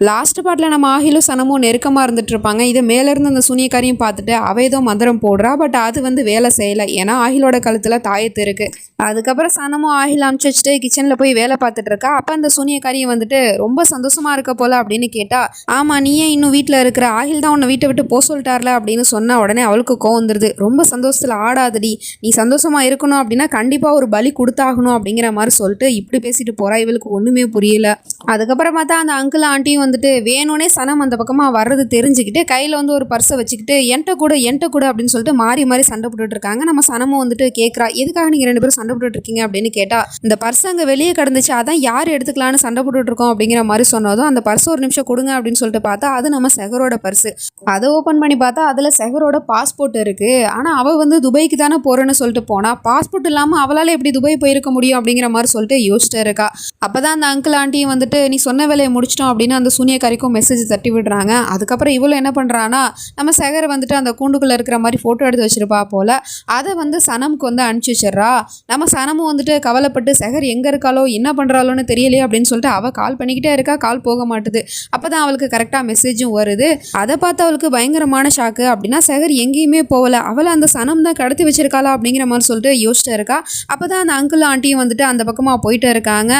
Last பாட்டில் நம்ம ஆகிலும் சனமும் நெருக்கமாக இருந்துட்டு இருப்பாங்க இதை மேலேருந்து அந்த சூனியக்காரியும் பார்த்துட்டு அவ ஏதோ மந்திரம் போடுறா பட் அது வந்து வேலை செய்யலை. ஏன்னா ஆகிலோட கழுத்தில் தாயத்து இருக்குது அதுக்கப்புறம் சனமும் ஆகில் அமுச்சு வச்சுட்டு கிச்சனில் போய் வேலை பார்த்துட்டு இருக்கா. அப்போ அந்த சூனியக்காரியும் வந்துட்டு ரொம்ப சந்தோஷமாக இருக்க போல அப்படின்னு கேட்டால் ஆமாம் நீ ஏன் இன்னும் வீட்டில் இருக்கிற ஆகில் தான் உன்னை வீட்டை விட்டு போக சொல்லிட்டார்ல அப்படின்னு சொன்ன உடனே அவளுக்கு கோவம் வந்துடுது ரொம்ப சந்தோஷத்தில் ஆடாதடி. நீ சந்தோஷமா இருக்கணும் அப்படின்னா கண்டிப்பாக ஒரு பலி கொடுத்தாகணும் அப்படிங்கிற மாதிரி சொல்லிட்டு இப்படி பேசிட்டு போகிறா இவளுக்கு ஒன்றுமே புரியல. அதுக்கப்புறம் பார்த்தா அந்த அங்கிள் ஆண்டியும் வந்துட்டு வேணும்னே சனம் அந்த பக்கமாக வர்றது தெரிஞ்சுக்கிட்டு கையில் வந்து ஒரு பர்ஸை வச்சுக்கிட்டு என்கிட்ட கூட என்கிட்ட கூட அப்படின்னு சொல்லிட்டு மாறி மாறி சண்டை போட்டுட்டு இருக்காங்க. நம்ம சனமும் வந்துட்டு கேட்குறா எதுக்காக நீங்கள் ரெண்டு பேரும் சண்டை போட்டுட்டு இருக்கீங்க? அப்படின்னு கேட்டால் இந்த பர்ஸ் அங்கே வெளியே கிடந்துச்சு அதான் யார் எடுத்துக்கலான்னு சண்டை போட்டுட்டு இருக்கோம் அப்படிங்கிற மாதிரி சொன்னதும் அந்த பர்ஸ் ஒரு நிமிஷம் கொடுங்க அப்படின்னு சொல்லிட்டு பார்த்தா அது நம்ம செகரோட பர்ஸு. அதை ஓப்பன் பண்ணி பார்த்தா அதில் செகரோட பாஸ்போர்ட் இருக்குது ஆனால் அவள் வந்து துபாய்க்கு தானே போகிறேன்னு சொல்லிட்டு போனால் பாஸ்போர்ட் இல்லாமல் அவளால் எப்படி துபாய் போயிருக்க முடியும் அப்படிங்கிற மாதிரி சொல்லிட்டு யோசிச்சுட்டு இருக்கா. அப்போ தான் அந்த அங்கிள் ஆண்டியும் வந்துட்டு நீ சொன்ன வேலையை முடிச்சிட்டோம் அப்படின்னு அந்த சூனியக்காரிக்கும் மெசேஜ் தட்டி விடுறாங்க. அதுக்கப்புறம் இவளும் என்ன பண்ணுறான்னா நம்ம சேகர் வந்துட்டு அந்த கூண்டுக்குள்ளே இருக்கிற மாதிரி ஃபோட்டோ எடுத்து வச்சிருப்பா போல். அதை வந்து சனமுக்கு வந்து அனுப்பிச்சி வச்சிடுறா. நம்ம சனமும் வந்துட்டு கவலைப்பட்டு சேகர் எங்கே இருக்காளோ? என்ன பண்ணுறாளோன்னு தெரியலையே அப்படின்னு சொல்லிட்டு அவள் கால் பண்ணிக்கிட்டே இருக்கா. கால் போக மாட்டுது. அப்போ தான் அவளுக்கு கரெக்டாக மெசேஜும் வருது. அதை பார்த்து அவளுக்கு பயங்கரமான ஷாக்கு அப்படின்னா சேகர் எங்கேயுமே போகலை. அவளை அந்த சனம் தான் கடத்தி வச்சிருக்காளா? அப்படிங்கிற மாதிரி சொல்லிட்டு யோசிச்சுட்டு இருக்கா. அப்போ தான் அந்த அங்கிள் ஆண்டியும் வந்துட்டு அந்த பக்கமாக போயிட்டு இருக்காங்க.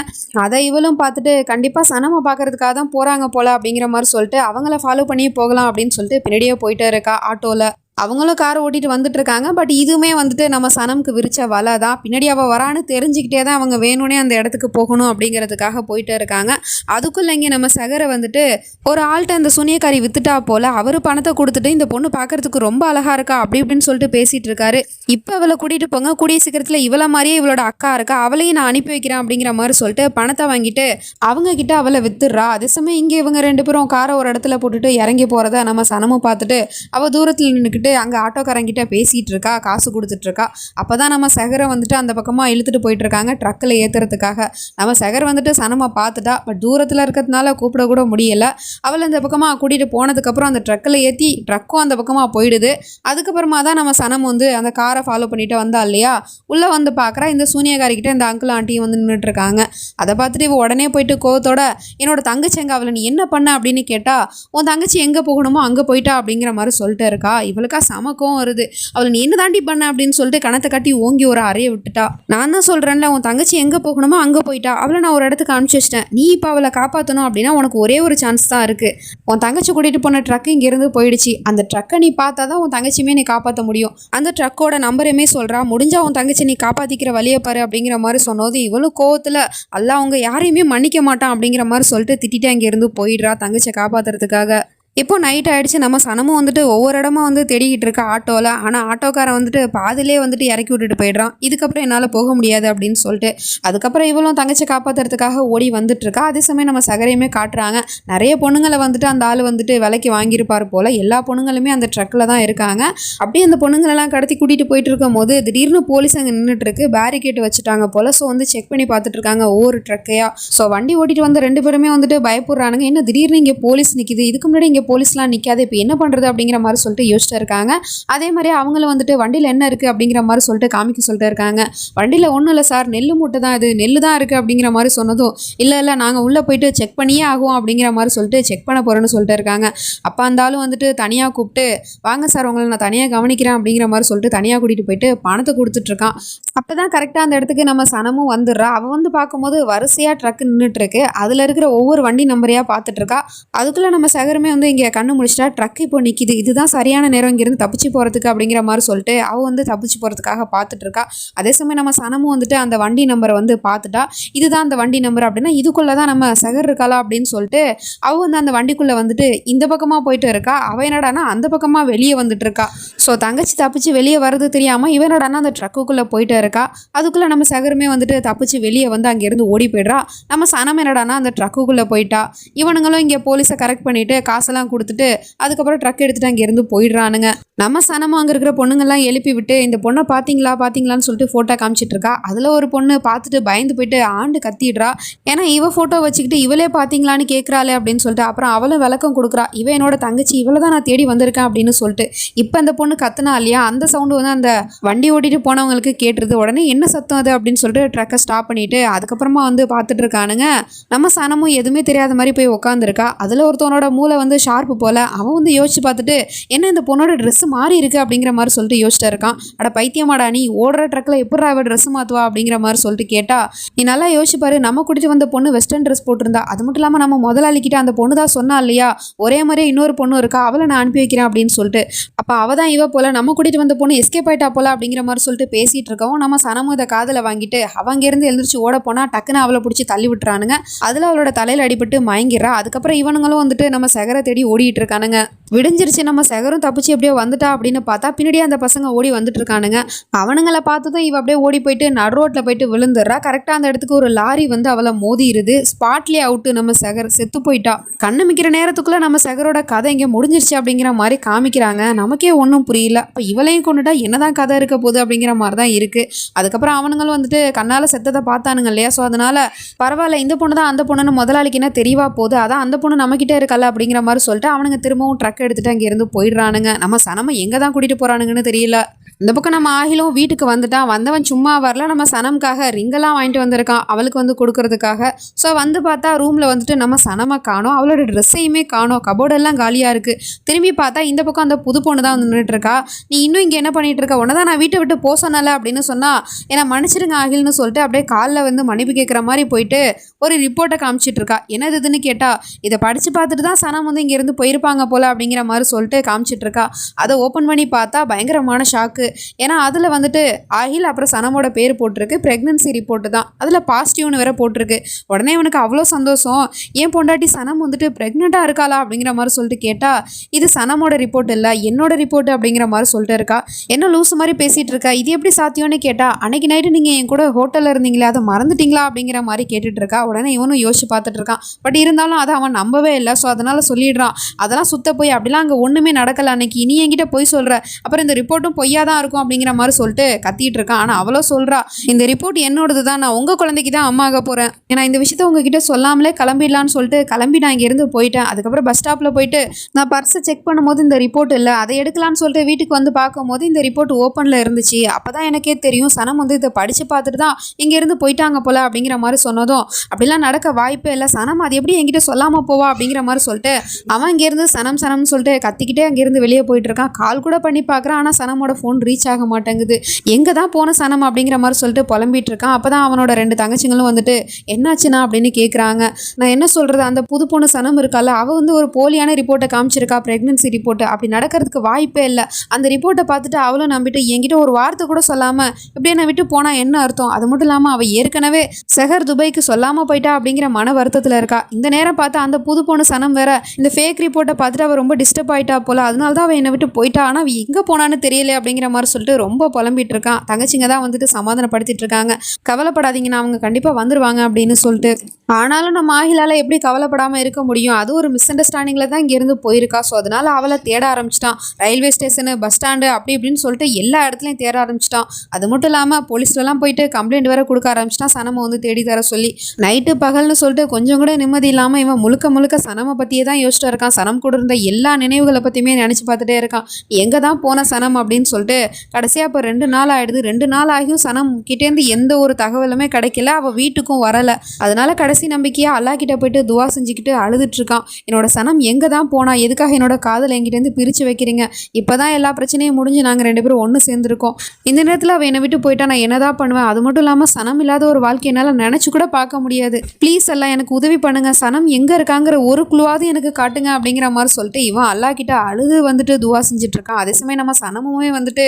அதை இவளும் பார்த்துட்டு கண்டிப்பாக சனமை பார்க்கறதுக்காக தான் போகிறாங்க போல அப்படிங்கிற மாதிரி சொல்லிட்டு அவங்கள ஃபாலோ பண்ணி போகலாம் அப்படின்னு சொல்லிட்டு பின்னாடியே போயிட்டே இருக்கா ஆட்டோவில் அவங்களும் காரை ஓட்டிட்டு வந்துட்டு இருக்காங்க பட் இதுவுமே வந்துட்டு நம்ம சனம்க்கு விரிச்ச வலை தான். பின்னாடி அவள் வரான்னு தெரிஞ்சுக்கிட்டே தான் அவங்க வேணும்னே அந்த இடத்துக்கு போகணும் அப்படிங்கிறதுக்காக போயிட்டு இருக்காங்க. அதுக்குள்ள இங்கே நம்ம சகரை வந்துட்டு ஒரு ஆள்கிட்ட அந்த சுனியக்காரி வித்துட்டா போல அவர் பணத்தை கொடுத்துட்டு இந்த பொண்ணு பார்க்கறதுக்கு ரொம்ப அழகா இருக்கா அப்படி இப்படின்னு சொல்லிட்டு பேசிட்டு இருக்காரு. இப்போ அவளை கூட்டிட்டு போங்க. கூடிய சீக்கிரத்தில் இவளை மாதிரியே இவளோட அக்கா இருக்கா அவளையும் நான் அனுப்பி வைக்கிறேன் அப்படிங்கிற மாதிரி சொல்லிட்டு பணத்தை வாங்கிட்டு அவங்க கிட்ட அவளை வித்துடுறா. அதே சமயம் இங்கே இவங்க ரெண்டு பேரும் காரை ஒரு இடத்துல போட்டுட்டு இறங்கி போகிறத நம்ம சனமும் பார்த்துட்டு அவள் தூரத்தில் நின்றுக்கிட்டு அங்கே ஆட்டோக்காரங்கிட்ட பேசிகிட்டு இருக்கா காசு கொடுத்துட்டு இருக்கா அப்போ தான் நம்ம சகரை வந்துட்டு அந்த பக்கமாக இழுத்துட்டு போயிட்டு இருக்காங்க ட்ரக்கில் ஏற்றுறதுக்காக நம்ம சகர் வந்துட்டு சனமாக பார்த்துட்டா பட் தூரத்தில் இருக்கிறதுனால கூப்பிட கூட முடியலை. அவளை அந்த பக்கமாக கூட்டிகிட்டு போனதுக்கப்புறம் அந்த ட்ரக்கில் ஏற்றி ட்ரக்கும் அந்த பக்கமாக போயிடுது. அதுக்கப்புறமா தான் நம்ம சனம் வந்து அந்த காரை ஃபாலோ பண்ணிட்டு வந்தா இல்லையா? உள்ளே வந்து பார்க்குறா இந்த சூனியக்காரிக்கிட்ட இந்த அங்கிள் ஆண்டியும் வந்து நின்றுட்டு இருக்காங்க அதை பார்த்துட்டு இவ உடனே போயிட்டு கோவத்தோட என்னோட தங்கச்சி எங்கே? அவளை நீ என்ன பண்ண? அப்படின்னு கேட்டால் உன் தங்கச்சி எங்கே போகணுமோ அங்கே போயிட்டா அப்படிங்கிற மாதிரி சொல்லிட்டு இருக்கா. இவளுக்கு சமக்கம் வருது. அவளை நீ என்ன தாண்டி பண்ண அப்படின்னு சொல்லிட்டு கணத்தை கட்டி ஓங்கி ஒரு அறைய விட்டுட்டா. நான் தான் சொல்கிறேன்ல உன் தங்கச்சி எங்கே போகணுமோ அங்கே போயிட்டா. அவளை நான் ஒரு இடத்துக்கு அனுப்பிச்சி வச்சிட்டேன். நீ இப்போ அவளை காப்பாற்றணும் அப்படின்னா உனக்கு ஒரே ஒரு சான்ஸ் தான் இருக்குது உன் தங்கச்சி கூட்டிகிட்டு போன ட்ரக் இங்கேருந்து போயிடுச்சு. அந்த ட்ரக்கை நீ பார்த்தா தான் உன் தங்கச்சியுமே நீ காப்பாற்ற முடியும். அந்த ட்ரக்கோட நம்பருமே சொல்கிறா முடிஞ்சா உன் தங்கச்சி நீ காப்பாற்றிக்கிற வழியை பாரு அப்படிங்கிற மாதிரி சொன்னது இவ்வளோ கோவத்தில் அல்ல அவங்க யாரையுமே மன்னிக்க மாட்டான் அப்படிங்கிற மாதிரி சொல்லிட்டு திட்டிட்டு அங்கேருந்து போயிடுறா தங்கச்சியை காப்பாற்றுறதுக்காக இப்போ நைட் ஆகிடுச்சு நம்ம சனமும் வந்துட்டு ஒவ்வொரு இடமா வந்து தேடிக்கிட்டு இருக்க ஆட்டோவில் ஆனால் ஆட்டோக்காரன் வந்துட்டு பாதிலே வந்துட்டு இறக்கி விட்டுட்டு போயிடுறான். இதுக்கப்புறம் என்னால் போக முடியாது அப்படின்னு சொல்லிட்டு அதுக்கப்புறம் இவளும் தங்கச்சி காப்பாற்றுறதுக்காக ஓடி வந்துட்டு இருக்கா. அதே சமயம் நம்ம சகரையுமே காட்டுறாங்க. நிறைய பொண்ணுங்களை வந்துட்டு அந்த ஆள் வந்துட்டு விலைக்கு வாங்கியிருப்பார் போல். எல்லா பொண்ணுங்களுமே அந்த ட்ரக்கில் தான் இருக்காங்க. அப்படியே அந்த பொண்ணுங்களெல்லாம் கடத்தி கூட்டிகிட்டு போயிட்டு இருக்கும் போது திடீர்னு போலீஸ் அங்கே நின்றுட்டு இருக்கு. பேரிகேட் வச்சுட்டாங்க போல். ஸோ வந்து செக் பண்ணி பார்த்துட்டு இருக்காங்க ஒவ்வொரு ட்ரக்கையாக ஸோ வண்டி ஓட்டிட்டு வந்த ரெண்டு பேருமே வந்துட்டு பயப்படுறானுங்க. என்ன திடீர்னு இங்கே போலீஸ் நிற்கிது இதுக்கு முன்னாடி இங்கே போலீஸ்லாம் நிற்காது இப்போ என்ன பண்ணுறது அப்படிங்கிற மாதிரி சொல்லிட்டு யோசிச்சுட்டு இருக்காங்க. அதே மாதிரி அவங்கள வந்துட்டு வண்டியில் என்ன இருக்குது அப்படிங்கிற மாதிரி சொல்லிட்டு காமிக்க சொல்லிட்டு இருக்காங்க. வண்டியில் ஒன்றும் இல்லை சார் நெல் மூட்டை தான் இது நெல் தான் இருக்குது அப்படிங்கிற மாதிரி சொன்னதும் இல்லை இல்லை நாங்கள் உள்ளே போயிட்டு செக் பண்ணியே ஆகும் அப்படிங்கிற மாதிரி சொல்லிட்டு செக் பண்ண போகிறேன்னு சொல்லிட்டு இருக்காங்க. அப்போ இருந்தாலும் வந்துட்டு தனியாக கூப்பிட்டு வாங்க சார் உங்களை நான் தனியாக கவனிக்கிறேன் அப்படிங்கிற மாதிரி சொல்லிட்டு தனியாக கூட்டிகிட்டு போயிட்டு பணத்தை கொடுத்துட்ருக்கான் அப்போ தான் கரெக்டாக அந்த இடத்துக்கு நம்ம சனமும் வந்துடுறா. அவள் வந்து பார்க்கும்போது வரிசையாக ட்ரக் நின்றுட்டுருக்கு அதில் இருக்கிற ஒவ்வொரு வண்டி நம்பரையாக பார்த்துட்ருக்கா அதுக்குள்ளே நம்ம சகருமே வந்து இங்கே கண்ணு முடிச்சிட்டா ட்ரக் இப்போ நிற்கிது இதுதான் சரியான நேரம். இங்கேருந்து தப்பிச்சு போகிறதுக்கு அப்படிங்கிற மாதிரி சொல்லிட்டு அவள் வந்து தப்பிச்சு போகிறதுக்காக பார்த்துட்டு இருக்கா. அதே சமயம் நம்ம சனமும் வந்துட்டு அந்த வண்டி நம்பரை வந்து பார்த்துட்டா இதுதான் அந்த வண்டி நம்பர் அப்படின்னா இதுக்குள்ளே தான் நம்ம சகர் இருக்காளா? அப்படின்னு சொல்லிட்டு அவள் வந்து அந்த வண்டிக்குள்ளே வந்துட்டு இந்த பக்கமாக போயிட்டு இருக்கா? அவள் என்னடானா அந்த பக்கமாக வெளியே வந்துட்டு இருக்கா. ஸோ தங்கச்சி தப்பிச்சு வெளியே வர்றது தெரியாமல் இவனடானா அந்த ட்ரக்குக்குள்ளே போயிட்டு இருக்கா. அதுக்குள்ளே நம்ம சகருமே வந்துட்டு தப்பிச்சு வெளியே வந்து அங்கேருந்து ஓடி போயிடுறா. நம்ம சனம் என்னடானா அந்த ட்ரக்குக்குள்ளே போயிட்டா. இவனுங்களும் இங்கே போலீஸை கரெக்ட் பண்ணிவிட்டு காசெல்லாம் எல்லாம் கொடுத்துட்டு அதுக்கப்புறம் ட்ரக் எடுத்துட்டு அங்கேருந்து போயிடுறானுங்க. நம்ம சனமும் அங்கே இருக்கிற பொண்ணுங்கள்லாம் எழுப்பி விட்டு இந்த பொண்ணை பார்த்தீங்களா பார்த்தீங்களான்னு சொல்லிட்டு ஃபோட்டோ காமிச்சிட்டு இருக்கா? அதில் ஒரு பொண்ணு பார்த்துட்டு பயந்து போயிட்டு ஆண்டு கத்திடுறா. ஏன்னா இவ ஃபோட்டோ வச்சுக்கிட்டு இவளே பார்த்தீங்களான்னு கேட்குறாளே அப்படின்னு சொல்லிட்டு அப்புறம் அவளும் விளக்கம் கொடுக்குறா. இவ என்னோட தங்கச்சி இவளை தான் நான் தேடி வந்திருக்கேன் அப்படின்னு சொல்லிட்டு. இப்போ அந்த பொண்ணு கத்துனா இல்லையா? அந்த சவுண்டு வந்து அந்த வண்டி ஓட்டிட்டு போனவங்களுக்கு கேட்டுருது. உடனே என்ன சத்தம் அது? அப்படின்னு சொல்லிட்டு ட்ரக்கை ஸ்டாப் பண்ணிட்டு அதுக்கப்புறமா வந்து பார்த்துட்டு இருக்கானுங்க. நம்ம சனமும் எதுவுமே தெரியாத மாதிரி போய் உட்காந்துருக்கா அதில் ஒருத்தவனோட மூளை வந்து ஷார்ப்பு போல் அவன் வந்து யோசிச்சு பார்த்துட்டு என்ன இந்த பொண்ணோட ட்ரெஸ்ஸு மாறி இருக்கு? அப்படிங்கிற மாதிரி சொல்லிட்டு யோசிச்சிட்டு இருக்கான். அட பைத்தியமாடா நீ ஓடுற ட்ரக்கில் எப்படா அவள் ட்ரெஸ் மாற்றுவா அப்படிங்கிற மாதிரி சொல்லிட்டு கேட்டா நீ நல்லா யோசிப்பாரு நம்ம கூட்டிட்டு வந்த பொண்ணு வெஸ்டர்ன் ட்ரெஸ் போட்டிருந்தா அது மட்டும் இல்லாமல் நம்ம முதலாளிக்கிட்ட அந்த பொண்ணு தான் சொன்னா இல்லையா? ஒரே மாதிரியே இன்னொரு பொண்ணு இருக்கா? அவளை நான் அனுப்பி வைக்கிறேன் அப்படின்னு சொல்லிட்டு. அப்போ அவள் தான் இவ போல நம்ம கூட்டிகிட்டு வந்த பொண்ணு எஸ்கேப் ஆயிட்டா போல அப்படிங்கிற மாதிரி சொல்லிட்டு பேசிகிட்டு இருக்கவும் நம்ம சனமுத காதில் வாங்கிட்டு அவங்கேருந்து எழுந்திரிச்சு ஓட போனால் டக்குன்னு அவளை பிடிச்சி தள்ளி விட்டுறானுங்க. அதில் அவளோட தலையில் அடிபட்டு மயங்கிடுறா. அதுக்கப்புறம் இவனுங்களும் வந்துட்டு நம்ம செகரை தேடி ஓடிட்டு இருக்கானுங்க விடிஞ்சிருச்சு நம்ம செகரும் தப்பிச்சு எப்படியோ வந்துட்டா அப்படின்னு பார்த்தா பின்னாடியே அந்த பசங்க ஓடி வந்துட்டு இருக்கானுங்க அவனுங்களை பார்த்ததும் இவ அப்படியே ஓடி போயிட்டு நடு ரோட்டில் போயிட்டு விழுந்துடுறா. கரெக்டாக அந்த இடத்துக்கு ஒரு லாரி வந்து அவளை மோதிடுது ஸ்பாட்லேயே அவுட்டு நம்ம செகர் செத்து போயிட்டா. கண்ணு மிக்கிற நேரத்துக்குள்ள நம்ம செகரோட கதை இங்கே முடிஞ்சிருச்சு அப்படிங்கிற மாதிரி காமிக்கிறாங்க. நமக்கே ஒன்றும் புரியல. இப்போ இவளையும் கொண்டுட்டா என்னதான் கதை இருக்க போகுது அப்படிங்கிற மாதிரி தான் இருக்கு. அதுக்கப்புறம் அவனுங்களும் வந்துட்டு கண்ணால் செத்ததை பார்த்தானுங்க இல்லையா? ஸோ அதனால பரவாயில்ல இந்த பொண்ணு தான் அந்த பொண்ணுன்னு முதலாளிக்கு என்ன தெரியவா போகுது? அதான் அந்த பொண்ணு நம்மக்கிட்ட இருக்கல அப்படிங்கிற மாதிரி சொல்லிட்டு அவனுங்க திரும்பவும் ட்ரக் எடுத்துட்டு அங்கேருந்து போயிடுறானுங்க. நம்ம சனம எங்கே தான் கூட்டிகிட்டு போகிறானுங்கன்னு தெரியல. இந்த பக்கம் நம்ம ஆகிலும் வீட்டுக்கு வந்துட்டான். வந்தவன் சும்மா வரல. நம்ம சனம்காக ரிங்கெல்லாம் வாங்கிட்டு வந்திருக்கான். அவளுக்கு வந்து கொடுக்கறதுக்காக. ஸோ வந்து பார்த்தா ரூமில் வந்துட்டு நம்ம சனமை காணோம். அவளோட ட்ரெஸ்ஸையுமே காணோம். கபோர்டெல்லாம் காலியாக இருக்குது திரும்பி பார்த்தா இந்த பக்கம் அந்த புது பொண்ணு தான் வந்து நின்றுட்டு இருக்கா. நீ இன்னும் இங்கே என்ன பண்ணிகிட்டு இருக்க? உன்னை தான் நான் வீட்டை விட்டு போக சொன்னல அப்படின்னு சொன்னால் ஏன்னா மன்னிச்சிடுங்க ஆகில்னு சொல்லிட்டு அப்படியே காலில் வந்து மன்னிப்பு கேட்குற மாதிரி போயிட்டு ஒரு ரிப்போர்ட்டை காமிச்சிட்டு இருக்கா என்னது இதுன்னு கேட்டா இதை படித்து பார்த்துட்டு தான் சனம் வந்து இங்கேருந்து போயிருப்பாங்க போல அப்படிங்கிற மாதிரி சொல்லிட்டு காமிச்சிட்டு இருக்கா அதை ஓப்பன் பண்ணி பார்த்தா பயங்கரமான ஷாக்கு ஏன்னா அதில் வந்துட்டு அகில் அப்புறம் சனமோட பேர் போட்டிருக்கு. ப்ரெக்னன்சி ரிப்போர்ட்டு தான். அதில் பாசிட்டிவ்னு வேற போட்டிருக்கு. உடனே இவனுக்கு அவ்வளோ சந்தோஷம். ஏன் பொண்டாட்டி சனம் வந்துட்டு ப்ரெக்னெண்ட்டாக இருக்காளா அப்படிங்கிற மாதிரி சொல்லிட்டு கேட்டால் இது சனமோட ரிப்போர்ட் இல்லை என்னோட ரிப்போர்ட் அப்படிங்கிற மாதிரி சொல்லிட்டு இருக்கா. என்ன லூஸ் மாதிரி பேசிகிட்டு இருக்கா இது எப்படி சாத்தியம்னு கேட்டா அன்னைக்கு நைட்டு நீங்கள் என் கூட ஹோட்டலில் இருந்தீங்களே அதை மறந்துட்டீங்களா அப்படிங்கிற மாதிரி கேட்டுட்டு இருக்கா உடனே இவனும் யோசிச்சு பார்த்துட்டு இருக்கான். பட் இருந்தாலும் அதை அவன் நம்பவே இல்லை. ஸோ அதனால சொல்லிடுறான். அதெல்லாம் சுத்த போய் அப்படிலாம் அங்கே ஒன்றுமே நடக்கலை அன்னைக்கு. இனி என்கிட்ட போய் சொல்கிற அப்புறம் இந்த ரிப்போர்ட்டும் பொய்யா தான் இருக்கும் அப்படிங்கிற மாதிரி சொல்லிட்டு கத்திட்டு இருக்கான். ஆனால் அவ்வளோ சொல்கிறா இந்த ரிப்போர்ட் என்னோடது தான். நான் உங்கள் குழந்தைக்கு தான் அம்மா ஆக போகிறேன் ஏன்னா இந்த விஷயத்த உங்ககிட்ட சொல்லாமலே கிளம்பிடலான்னு சொல்லிட்டு கிளம்பி நான் இங்கேருந்து போயிட்டேன். அதுக்கப்புறம் பஸ் ஸ்டாப்பில் போயிட்டு நான் பர்ஸை செக் பண்ணும்போது இந்த ரிப்போர்ட் இல்லை. அதை எடுக்கலான்னு சொல்லிட்டு வீட்டுக்கு வந்து பார்க்கும்போது இந்த ரிப்போர்ட் ஓப்பனில் இருந்துச்சு. அப்போ தான் எனக்கே தெரியும். சனம் வந்து இதை படித்து பார்த்துட்டு தான் இங்கேருந்து போயிட்டாங்க போல அப்படிங்கிற மாதிரி சொன்னதும். அப்படி அப்படிலாம் நடக்க வாய்ப்பே இல்லை. சனம் அது எப்படி என்கிட்ட சொல்லாமல் போவா அப்படிங்கிற மாதிரி சொல்லிட்டு அவன் இங்கேருந்து சனம் சனம்னு சொல்லிட்டு கத்திக்கிட்டே அங்கேருந்து வெளியே போயிட்டு இருக்கான். கால் கூட பண்ணி பார்க்குறான் ஆனால் சனமோட ஃபோன் ரீச் ஆக மாட்டேங்குது. எங்கே தான் போன சனம் அப்படிங்கிற மாதிரி சொல்லிட்டு புலம்பிட்டு இருக்கான். அப்போ தான் அவனோட ரெண்டு தங்கச்சிங்களும் வந்துட்டு என்னாச்சுண்ணா? அப்படின்னு கேட்குறாங்க நான் என்ன சொல்கிறது அந்த புது பொண்ணு சனம் இருக்கால அவள் வந்து ஒரு போலியான ரிப்போர்ட்டை காமிச்சிருக்கா ப்ரெக்னன்சி ரிப்போர்ட்டு அப்படி நடக்கிறதுக்கு வாய்ப்பே இல்லை. அந்த ரிப்போர்ட்டை பார்த்துட்டு அவளும் நம்பிட்டு என்கிட்ட ஒரு வார்த்தை கூட சொல்லாமல் இப்படி என்னை விட்டு போனால் என்ன அர்த்தம்? அது மட்டும் இல்லாமல் அவள் ஏற்கனவே செஹர் துபாய்க்கு சொல்லாமல் போயிட்டா அப்படிங்கிற மன வருத்தத்தில் இருக்கா. இந்த நேரம் பார்த்தா அந்த புது பொண்ணு சனம் வேற இந்த ஃபேக் ரிப்போர்ட்டை பார்த்துட்டு அவள் ரொம்ப டிஸ்டர்ப் ஆயிட்டா போல. அதனால தான் அவள் என்னை விட்டு போயிட்டா. ஆனால் அவள் எங்கே போனான்னு தெரியல அப்படிங்கிற மாதிரி சொல்லிட்டு ரொம்ப புலம்பிட்டு இருக்கான் தங்கச்சிங்க தான் வந்துட்டு சமாதானப்படுத்திட்டு இருக்காங்க. கவலைப்படாதீங்கண்ணா அவங்க கண்டிப்பாக வந்துருவாங்க அப்படின்னு சொல்லிட்டு. ஆனாலும் நம்ம ஆகிலால எப்படி கவலைப்படாமல் இருக்க முடியும்? அது ஒரு மிஸ் அண்டர்ஸ்டாண்டிங்கில் தான் இங்கேருந்து போயிருக்கா. ஸோ அதனால அவளை தேட ஆரம்பிச்சிட்டான். ரயில்வே ஸ்டேஷனு பஸ் ஸ்டாண்டு அப்படி இப்படின்னு சொல்லிட்டு எல்லா இடத்துலையும் தேட ஆரம்பிச்சிட்டான். அது மட்டும் இல்லாமல் போலீஸ்லலாம் போயிட்டு கம்ப்ளைண்ட் வேற கொடுக்க ஆரம்பிச்சிட்டான். சனமை வந்து தேடி தர சொல்லி. நைட்டு பகல்னு சொல்லிட்டு கொஞ்சம் கூட நிம்மதி இல்லாமல் இவன் முழுக்க முழுக்க சனமை பற்றியே தான் யோசிச்சுட்டு இருக்கான். சனம் கூட இருந்த எல்லா நினைவுகளை பற்றியுமே நினச்சி பார்த்துட்டே இருக்கான். எங்கே தான் போன சனம் அப்படின்னு சொல்லிட்டு கடைசியாக இப்போ ரெண்டு நாள் ஆகிடுது ரெண்டு நாள் ஆகியும் சனம் கிட்டேருந்து எந்த ஒரு தகவலுமே கிடைக்கல. அவள் வீட்டுக்கும் வரலை. அதனால கடைசி நம்பிக்கையாக அல்லா கிட்ட போயிட்டு துவா செஞ்சுக்கிட்டு அழுதுட்ருக்கான் என்னோட சனம் எங்கே தான் போனா எதுக்காக என்னோட காதல் எங்கிட்டேருந்து பிரித்து வைக்கிறீங்க? இப்போ தான் எல்லா பிரச்சனையும் முடிஞ்சு நாங்கள் ரெண்டு பேரும் ஒன்று சேர்ந்துருக்கோம். இந்த நேரத்தில் அவள் என்னை விட்டு போயிட்டா நான் என்னதான் பண்ணுவேன்? அது மட்டும் இல்லாமல் சனம் இல்லாத ஒரு வாழ்க்கை என்னால் நினச்சி கூட பார்க்க முடியாது. ப்ளீஸ் எல்லாம் எனக்கு உதவி பண்ணுங்க. சனம் எங்கே இருக்காங்கிற ஒரு குழுவாவது எனக்கு காட்டுங்க அப்படிங்கிற மாதிரி சொல்லிட்டு இவன் அல்லா கிட்ட அழுது வந்துட்டு துவா செஞ்சுட்டு இருக்கான். அதே சமயம் நம்ம சனமுமே வந்துட்டு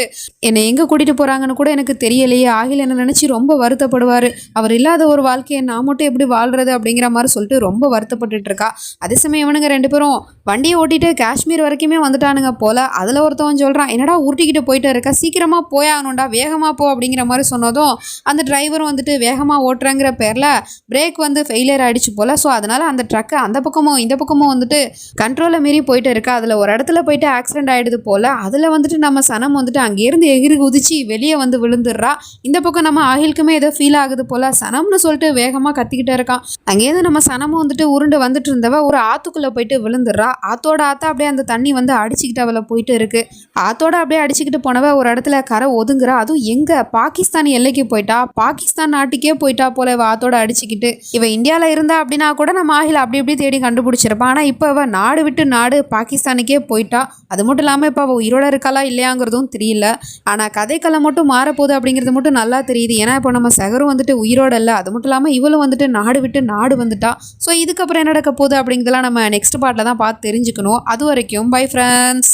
என்னை எங்கே கூட்டிகிட்டு போகிறாங்கன்னு கூட எனக்கு தெரியலையே. ஆகில் என்ன நினச்சி ரொம்ப வருத்தப்படுவார். அவர் இல்லாத ஒரு வாழ்க்கையை நான் மட்டும் எப்படி வாழ்றது அப்படிங்கிற மாதிரி சொல்லிட்டு ரொம்ப வருத்தப்பட்டுட்டு இருக்கா. அதே சமயம் இவனுங்க ரெண்டு பேரும் வண்டியை ஓட்டிட்டு காஷ்மீர் வரைக்குமே வந்துட்டானுங்க போல. அதில் ஒருத்தவன் சொல்கிறான் என்னடா உருட்டிக்கிட்டு போயிட்டு இருக்கா? சீக்கிரமாக போயாகணும்டா. வேகமாக போ. அப்படிங்கிற மாதிரி சொன்னதும் அந்த டிரைவரும் வந்துட்டு வேகமாக ஓட்டுறங்கிற பேரில் பிரேக் பிரேக் வந்து ஃபெயிலியர் ஆயிடுச்சு போல். ஸோ அதனால் அந்த ட்ரக்கு அந்த பக்கமும் இந்த பக்கமும் வந்துட்டு கண்ட்ரோலை மீறி போயிட்டு இருக்கா. அதில் ஒரு இடத்துல போயிட்டு ஆக்சிடென்ட் ஆகிடுது போல். அதில் வந்துட்டு நம்ம சனம் வந்துட்டு அங்கேருந்து எகிரி குதிச்சு வெளியே வந்து விழுந்துடுறா. இந்த பக்கம் நம்ம ஆகிலுக்குமே ஏதோ ஃபீல் ஆகுது போல். சனம்னு சொல்லிட்டு வேகமாக கத்திக்கிட்டே இருக்கான். அங்கேருந்து நம்ம சனமும் வந்துட்டு உருண்டு வந்துட்டு இருந்தவ ஒரு ஆற்றுக்குள்ளே போயிட்டு விழுந்துடுறா. ஆத்தோட ஆத்தா அப்படியே அந்த தண்ணி வந்து அடிச்சுக்கிட்டு அவளை போயிட்டு இருக்கு. ஆத்தோட அப்படியே அடிச்சுக்கிட்டு போனவ ஒரு இடத்துல கரை ஒதுங்குறா. அதுவும் எங்கே? பாகிஸ்தான் எல்லைக்கு போயிட்டா. பாகிஸ்தான் நாட்டுக்கே போயிட்டா போல இவ ஆத்தோட அடிச்சுக்கிட்டு. இவன் இந்தியாவில் இருந்தா அப்படின்னா கூட நம்ம ஆகில அப்படி இப்படி தேடி கண்டுபிடிச்சிருப்பான். ஆனால் இப்போ அவள் நாடு விட்டு நாடு பாகிஸ்தானுக்கே போயிட்டா. அது மட்டும் இல்லாமல் இப்போ அவள் உயிரோட இருக்காளா இல்லையாங்கிறதும் தெரியல. ஆனால் கதைக்களை மட்டும் மாறப்போகுது அப்படிங்கிறது மட்டும் நல்லா தெரியுது. ஏன்னா இப்போ நம்ம சகரும் வந்துட்டு உயிரோட இல்லை. அது மட்டும் இல்லாமல் இவளும் வந்துட்டு நாடு விட்டு நாடு வந்துட்டா. ஸோ இதுக்கப்புறம் என்ன நடக்க போகுது அப்படிங்கிறதெல்லாம் நம்ம நெக்ஸ்ட் பார்ட்டில் தான் பார்த்து தெரிஞ்சுக்கணும். அது வரைக்கும் பை ஃப்ரெண்ட்ஸ்